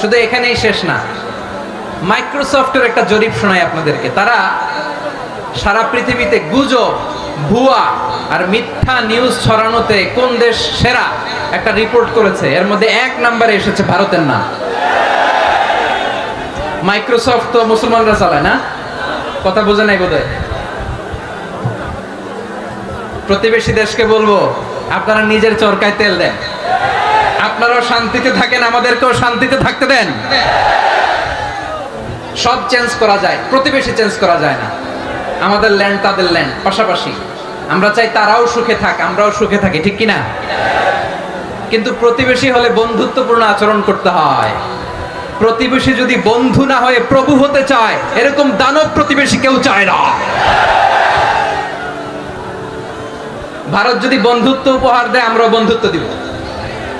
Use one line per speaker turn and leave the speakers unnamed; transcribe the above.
শুধু এখানেই শেষ না, মাইক্রোসফটের একটা জরিপ শোনায় আপনাদেরকে। তারা সারা পৃথিবীতে গুজব, ভুয়া আর মিথ্যা নিউজ ছড়ানোতে কোন দেশ সেরা একটা রিপোর্ট করেছে? এর মধ্যে এক নাম্বারে এসেছে ভারতের নাম। মাইক্রোসফট তো মুসলমানরা চালায় না? কথা বোঝে নাই বোধহয়? প্রতিবেশী দেশকে বলব, আপনারা নিজের চরকায় তেল দেন। আপনারাও শান্তিতে থাকেন, আমাদেরকেও শান্তিতে থাকতে দেন। সব চেঞ্জ করা যায়, প্রতিবেশী চেঞ্জ করা যায় না। আমাদের ল্যান্ড তাদের ল্যান্ড পাশাপাশি। আমরা চাই তারাও সুখে থাক, আমরাও সুখে থাকি, ঠিক কিনা? কিন্তু প্রতিবেশী হলে বন্ধুত্বপূর্ণ আচরণ করতে হয়। প্রতিবেশী যদি বন্ধু না হয়ে প্রভু হতে চায়, এরকম দানব প্রতিবেশী কেউ চায় না। ভারত যদি বন্ধুত্ব উপহার দেয়, আমরাও বন্ধুত্ব দিব।